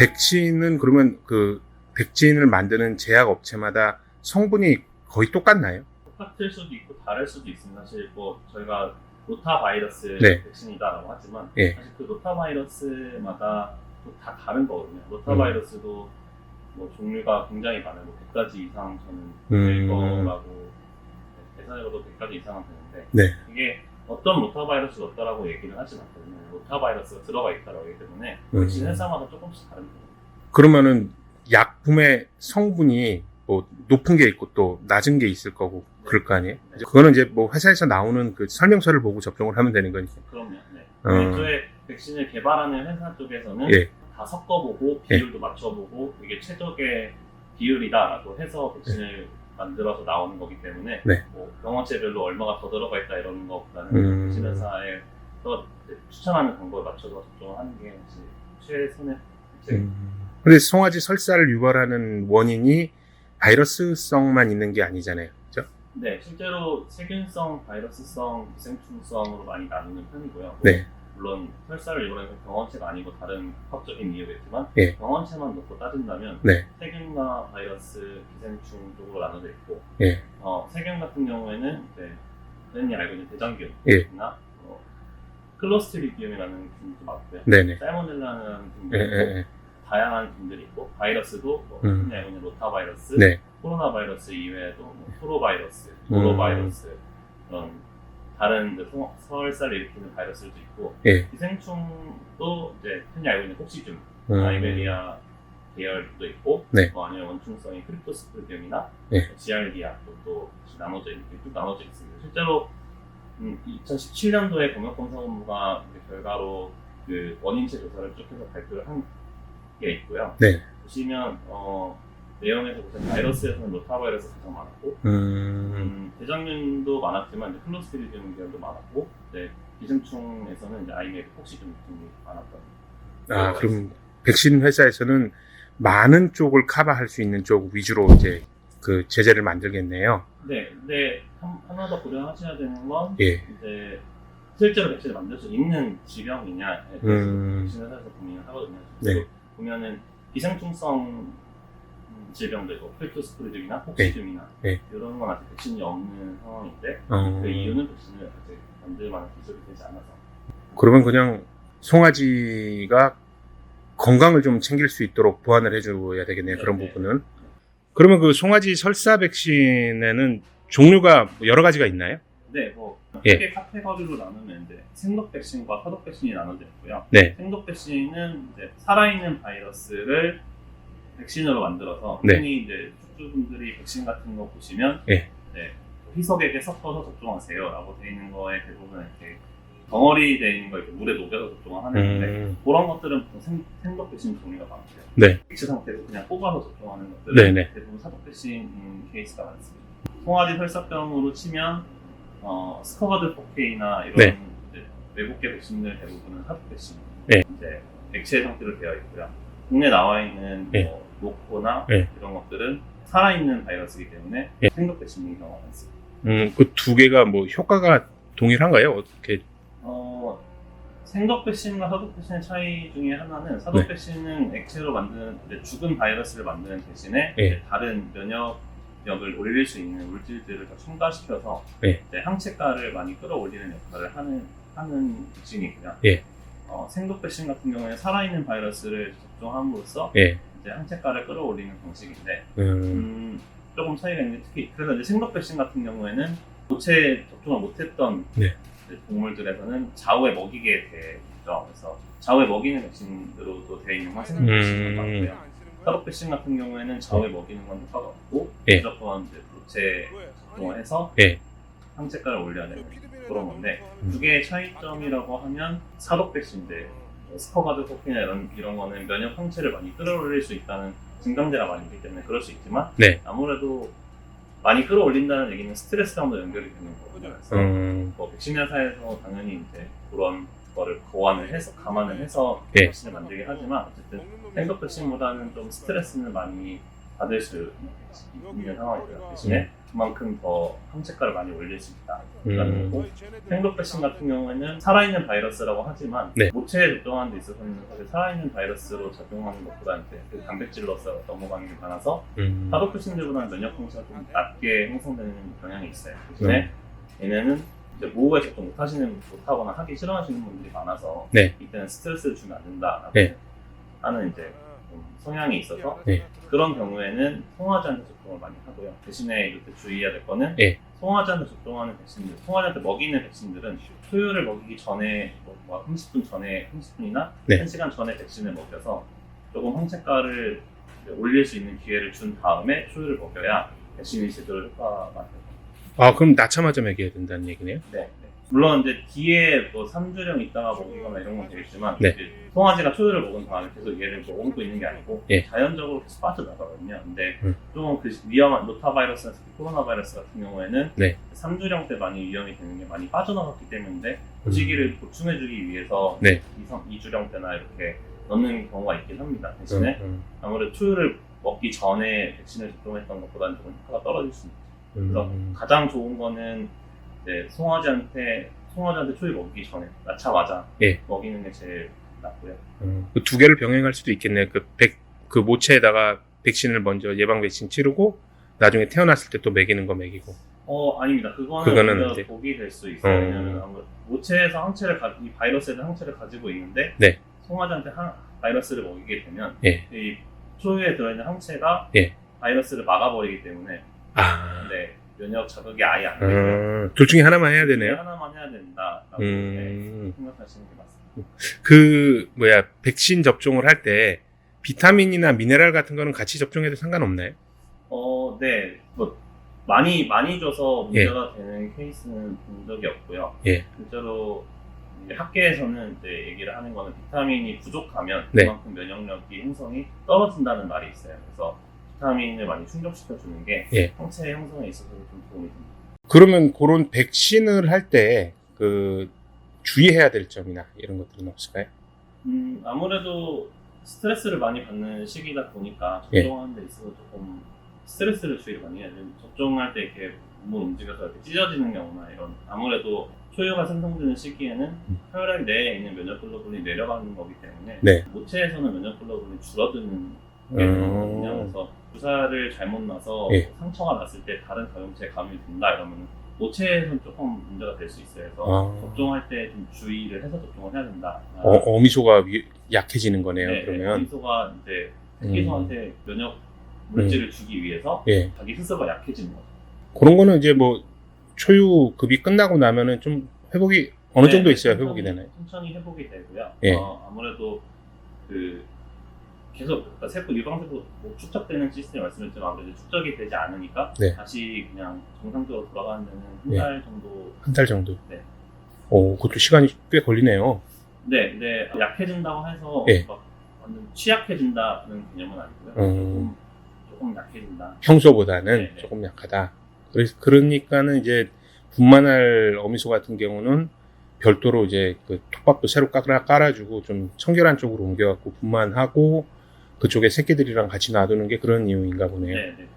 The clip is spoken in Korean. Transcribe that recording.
백신은 그러면 그 백신을 만드는 제약 업체마다 성분이 거의 똑같나요? 똑같을 수도 있고 다를 수도 있습니다. 사실 뭐 저희가 로타 바이러스 네. 백신이다라고 하지만 예. 사실 그 로타 바이러스마다 또 다 다른 거거든요. 로타 음. 바이러스도 뭐 종류가 굉장히 많아요. 뭐 100가지 이상 저는 음. 될 거라고 계산해봐도 100가지 이상은 되는데 네. 이게 어떤 로타 바이러스가 어떠라고 얘기를 하진 않거든요. 로타 바이러스가 들어가 있다라고 하기 때문에 음. 백신 회사마다 조금씩 다른 거예요. 그러면은 약품의 성분이 뭐 높은 게 있고 또 낮은 게 있을 거고 그럴 거 아니에요? 네. 그거는 이제 뭐 회사에서 나오는 그 설명서를 보고 접종을 하면 되는 거니까. 그럼요. 네. 어. 애초에 백신을 개발하는 회사 쪽에서는 예. 다 섞어보고 예. 비율도 맞춰보고 이게 최적의 비율이다라고 해서 백신을 만들어서 나오는 거기 때문에 네. 뭐 병원체별로 얼마가 더 들어가 있다 이런 것보다는 음. 백신 회사에 또 추천하는 방법에 맞춰서 접종을 하는 게 최선의. 음. 근데 송아지 설사를 유발하는 원인이 바이러스성만 있는 게 아니잖아요. 그죠? 네, 실제로 세균성, 바이러스성, 기생충성으로 많이 나누는 편이고요. 네. 물론 설사를 유발해서 병원체가 아니고 다른 복합적인 이유겠지만 예. 병원체만 놓고 따진다면 네. 세균과 바이러스, 기생충 쪽으로 나눠져 있고 예. 어, 세균 같은 경우에는 이제 흔히 알고 있는 대장균이나 예. 어, 클로스트리디움이라는 균도 많고요. 네네. 살모넬라라는 균도 예, 있고 예, 예. 다양한 균들이 있고 바이러스도 뭐 음. 흔히 알고 있는 로타 바이러스, 네. 코로나 바이러스 이외에도 뭐 프로바이러스, 음. 노로바이러스 그런 다른 이제 소- 설사를 일으키는 바이러스도 있고 예. 기생충도 이제 흔히 알고 있는 혹시균, 음. 아이베리아 계열도 있고 네. 뭐 아니면 원충성이 크립토스프디움이나 네. 지알디아도 또 나눠져 이렇게 쭉 나눠져 있습니다. 실제로 음, 2017년도에 검역검사본부가 이제 결과로 그 원인체 조사를 쭉 해서 발표를 한 게 있고요. 네. 보시면 어, 내용에서 보시면 바이러스에서는 로타바이러스 가장 많았고 음. 음, 대장균도 많았지만 이제 클로스트리디움 계열도 많았고 이제 기생충에서는 이제 아이메드 폭시균 등이 많았던 아, 그럼 백신 회사에서는 많은 쪽을 커버할 수 있는 쪽 위주로 이제 그 제재를 만들겠네요. 네, 근데 한, 하나 더 고려하셔야 되는 건 예. 이제 실제로 백신을 만들 수 있는 질병이냐에 대해서 음. 백신 회사에서 고민을 하거든요. 네. 보면은 기생충성 음, 질병도 있고 필토스프리즘이나 폭시즘이나 네. 이런 건 아직 백신이 없는 상황인데 어. 그 이유는 백신을 아직 만들 만한 기술이 되지 않아서 그러면 그냥 송아지가 건강을 좀 챙길 수 있도록 보완을 해줘야 되겠네요. 네, 그런 네. 부분은. 그러면 그 송아지 설사 백신에는 종류가 여러 가지가 있나요? 네, 뭐 예. 크게 카테고리로 나누면 이제 생독 백신과 사독 백신이 나눠져 있고요. 네. 생독 백신은 이제 살아있는 바이러스를 백신으로 만들어서 네. 흔히 이제 숙주분들이 백신 같은 거 보시면 예. 네, 희석액에 섞어서 접종하세요라고 돼 있는 거에 대부분 이렇게 덩어리 돼 있는 거 이렇게 물에 녹여서 접종을 하는데 음. 그런 것들은 보통 생, 생독 백신 종류가 많고요. 네. 백시 상태로 그냥 뽑아서 접종하는 것들은 네 네. 대부분 사독 백신인 케이스가 많습니다. 송아지 설사병으로 치면 어, 스커버드 4K나 이런 네. 이제 외국계 백신들 대부분은 사독 백신 네. 이제 액체 상태로 되어 있고요. 국내 나와 있는 네. 뭐 노코나 네. 이런 것들은 살아있는 바이러스이기 때문에 네. 생독 백신인 경우가 많습니다. 음, 그 두 개가 뭐 효과가 동일한가요? 어떻게? 어, 생독 백신과 사독 백신의 차이 중에 하나는 사독 네. 백신은 액체로 만드는 죽은 바이러스를 만드는 대신에 네. 다른 면역력을 올릴 수 있는 물질들을 더 첨가시켜서 네. 항체가를 많이 끌어올리는 역할을 하는 하는 백신이고요. 예. 어, 생독 백신 같은 경우에 살아있는 바이러스를 접종함으로써 예. 이제 항체가를 끌어올리는 방식인데 음, 음, 조금 차이가 있는데 특히 그래서 이제 생독 백신 같은 경우에는 도체 접종을 못했던 네. 동물들에서는 좌우에 먹이게 되죠. 그래서 좌우에 먹이는 백신으로도 되어 있는 생독 백신도 음. 많고요. 사독 백신 같은 경우에는 좌우에 먹이는 건 효과가 없고 예. 무조건 이제 도체 접종을 해서 예. 항체가를 올려야 되는 그런 건데 음. 두 개의 차이점이라고 하면 사독 백신들 뭐 스커가드 코피나 이런 이런 거는 면역 항체를 많이 끌어올릴 수 있다는 증강제가 많이 있기 때문에 그럴 수 있지만 네. 아무래도 많이 끌어올린다는 얘기는 스트레스랑도 연결이 되는 거거든요. 그래서 음, 뭐 백신 회사에서 당연히 이제 그런 거를 고안을 해서 감안을 해서 예. 백신을 만들긴 하지만 어쨌든 생독 백신보다는 좀 스트레스는 많이 받을 수 있는 상황이고요. 대신에 그만큼 더 항체가를 많이 올릴 수 있다. 라는 음. 거고 행동 백신 같은 경우에는 살아있는 바이러스라고 하지만 네. 모체에 접종하는 데 있어서는 사실 살아있는 바이러스로 작용하는 것보다 이제 그 단백질로서 넘어가는 게 많아서 음. 파도 백신들보다는 면역 항체가 좀 낮게 형성되는 경향이 있어요. 대신에 얘네는 이제 모호에 접종 못 하시는 못하거나 하기 싫어하시는 분들이 많아서 네. 이때는 스트레스를 주면 안 된다라고 네. 하는 이제 좀 성향이 있어서 네. 그런 경우에는 송화제한테 접종을 많이 하고요. 대신에 이렇게 주의해야 될 거는 네. 송화제한테 접종하는 백신들, 송화제한테 먹이는 백신들은 초유를 먹이기 전에 뭐, 뭐 30분 전에 30분이나 네. 1시간 전에 백신을 먹여서 조금 항체가를 올릴 수 있는 기회를 준 다음에 초유를 먹여야 백신이 제대로 효과가 많아요. 아, 그럼 낳자마자 먹여야 된다는 얘기네요? 네, 네. 물론 이제 뒤에 뭐 3주령 있다가 먹이거나 이런 건 되겠지만 네. 이제 송아지가 초유를 먹은 다음에 계속 얘를 뭐 먹고 있는 게 아니고 예. 자연적으로 계속 빠져나가거든요. 근데 음. 좀그 위험한 노타바이러스나 특히 코로나 바이러스 같은 경우에는 네. 3주령 때 많이 위험이 되는 게 많이 빠져나갔기 때문에 보시기를 보충해주기 위해서 음. 네. 2, 2주령 때나 이렇게 넣는 경우가 있긴 합니다. 대신에 음, 아무래도 초유를 먹기 전에 백신을 접종했던 것보다는 조금 효과가 떨어질 수 있죠. 음, 그래서 음. 가장 좋은 거는 이제 송아지한테 송아지한테 초유 먹기 전에 낳자마자 예. 먹이는 게 제일 낫고요. 음, 그두 개를 병행할 수도 있겠네. 그 백, 그 모체에다가 백신을 먼저 예방 백신 치르고 나중에 태어났을 때 또 먹이는 거 먹이고. 어 아닙니다. 그거는, 그거는 오히려 이제- 독이 될 수 있어요. 어. 왜냐하면 아무래도 모체에서 항체를 가, 이 바이러스에는 항체를 가지고 있는데 네. 송아지한테 항- 바이러스를 먹이게 되면 예. 이 초유에 들어있는 항체가 예. 바이러스를 막아버리기 때문에 아, 네, 면역 자극이 아예 안 되고요. 음, 둘 중에 하나만 해야 되네요. 하나만 해야 된다라고 네, 음, 생각하시는 게 맞습니다. 그 뭐야 백신 접종을 할 때 비타민이나 미네랄 같은 거는 같이 접종해도 상관없나요? 어, 네. 뭐 많이 많이 줘서 예. 문제가 되는 케이스는 본 적이 없고요. 예. 실제로 학계에서는 이제 얘기를 하는 거는 비타민이 부족하면 네. 그만큼 면역력이 형성이 떨어진다는 말이 있어요. 그래서 비타민을 많이 충족시켜 주는 게 예. 항체 형성에 있어서 좀 도움이 됩니다. 그러면 그런 백신을 할 때 그 주의해야 될 점이나 이런 것들은 없을까요? 음, 아무래도 스트레스를 많이 받는 시기다 보니까 예. 접종하는 데 있어서 조금 스트레스를 주의를 많이 해야 돼요. 접종할 때 이렇게 몸을 움직여서 이렇게 찢어지는 경우나 이런 아무래도 초유가 생성되는 시기에는 음. 혈액 내에 있는 면역글로불린이 내려가는 거기 때문에 네. 모체에서는 면역글로불린이 줄어드는 게 음. 되거든요. 그래서 주사를 잘못 놔서 예. 상처가 났을 때 다른 감염체에 감염이 된다 이러면 모체에서는 조금 문제가 될 수 있어요. 그래서 아. 접종할 때 좀 주의를 해서 접종을 해야 된다. 어, 어미소가 위- 약해지는 거네요. 네, 그러면 미소가 이제 음, 새끼소한테 면역 물질을 주기 위해서 예 자기 스스로가 약해지는 거죠. 그런 거는 이제 뭐 초유급이 끝나고 나면은 좀 회복이 어느 네, 정도 네, 있어야 천천히- 회복이 되나요? 천천히 회복이 되고요. 예. 어, 아무래도 그 계속 그러니까 세포 유방세포 뭐 축적되는 시스템 말씀드렸지만 아무래도 축적이 되지 않으니까 네. 다시 그냥 정상적으로 돌아가는 데는 한 예. 달 정도. 한 달 정도. 네. 오, 그것도 시간이 꽤 걸리네요. 네, 네 약해진다고 해서 예. 막 완전 취약해진다는 개념은 아니고요. 음. 조금, 조금 약해진다. 평소보다는 네, 네. 조금 약하다. 그래서 그러니까는 이제 분만할 어미소 같은 경우는 별도로 이제 그 톱밥도 새로 깔아, 깔아주고 좀 청결한 쪽으로 옮겨갖고 분만하고 그쪽에 새끼들이랑 같이 놔두는 게 그런 이유인가 보네요. 네, 네.